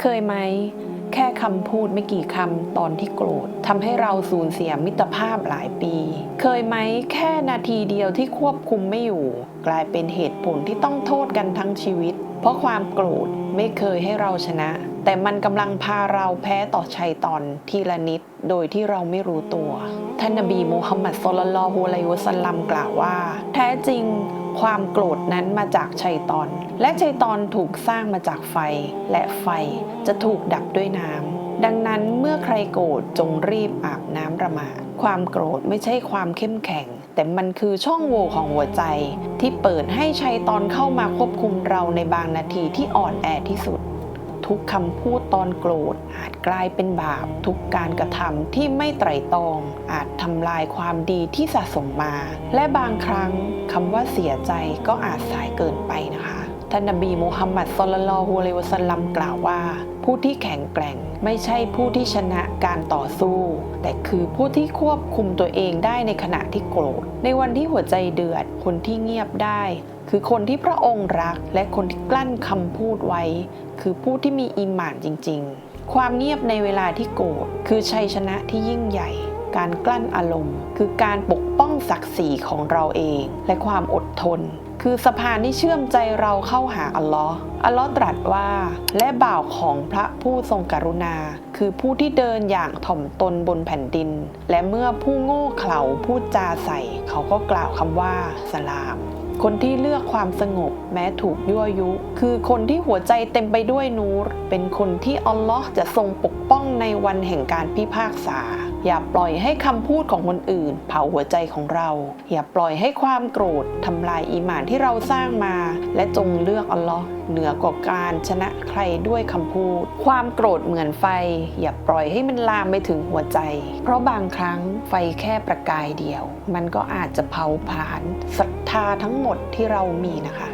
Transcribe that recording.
เคยไหม แค่คำพูดไม่กี่คำตอนที่โกรธทำให้เราสูญเสียมิตรภาพหลายปี เคยไหม แค่นาทีเดียวที่ควบคุมไม่อยู่ กลายเป็นเหตุผลที่ต้องโทษกันทั้งชีวิต เพราะความโกรธไม่เคยให้เราชนะ แต่มันกำลังพาเราแพ้ต่อชัยตอนทีละนิดโดยที่เราไม่รู้ตัว ท่านนบีมูฮัมมัดศ็อลลัลลอฮุอะลัยฮิวะสัลลัมกล่าวว่า แท้จริงความโกรธนั้นมาจากชัยตอน และชัยตอนถูกสร้างมาจากไฟ และไฟจะถูกดับด้วยน้ำ ดังนั้นเมื่อใครโกรธจงรีบอาบน้ำระมาดความโกรธไม่ใช่ความเข้มแข็ง แต่มันคือช่องโหว่ของหัวใจ ที่เปิดให้ชัยตอนเข้ามาควบคุมเราในบางนาทีที่อ่อนแอที่สุด ทุกคำพูดตอนโกรธ อาจกลายเป็นบาป ทุกการกระทำที่ไม่ไตร่ตรอง อาจทำลายความดีที่สะสมมา และบางครั้งคำว่าเสียใจก็อาจสายเกินไปนะคะ ท่านนบีมูฮัมมัดศ็อลลัลฮุอะลัยวะสัลลัมกล่าวว่า ผู้ที่แข็งแกร่งไม่ใช่ผู้ที่ชนะการต่อสู้ แต่คือผู้ที่ควบคุมตัวเองได้ในขณะที่โกรธ ในวันที่หัวใจเดือดคนที่เงียบได้ คือคนที่พระองค์รัก และคนที่กลั้นคำพูดไว้ คือผู้ที่มีอิหมานจริง ๆ ความเงียบในเวลาที่โกรธคือชัยชนะที่ยิ่งใหญ่การกลั้นอารมณ์ คือการปกป้องศักดิ์ศรีของเราเอง และความอดทน คือสะพานที่เชื่อมใจเราเข้าหาอัลลอฮ์ อัลลอฮ์ตรัสว่า และบ่าวของพระผู้ทรงกรุณา คือผู้ที่เดินอย่างถ่อมตนบนแผ่นดิน และเมื่อผู้โง่เขลาพูดจาใส่ เขาก็กล่าวคำว่าสลาม คนที่เลือกความสงบแม้ถูกยั่วยุ คือคนที่หัวใจเต็มไปด้วยนูร เป็นคนที่อัลลอฮ์จะทรงปกป้องในวันแห่งการพิพากษา อย่าปล่อยให้คำพูดของคนอื่น เผาหัวใจของเรา อย่าปล่อยให้ความโกรธทำลายอีหมานที่เราสร้างมา และจงเลือกอัลลอฮ์เหนือกว่าการชนะใครด้วยคำพูด ความโกรธเหมือนไฟ อย่าปล่อยให้มันลามไปถึงหัวใจ เพราะบางครั้งไฟแค่ประกายเดียว มันก็อาจจะเผาผลาญศรัทธาทั้งหมดที่เรามีนะคะ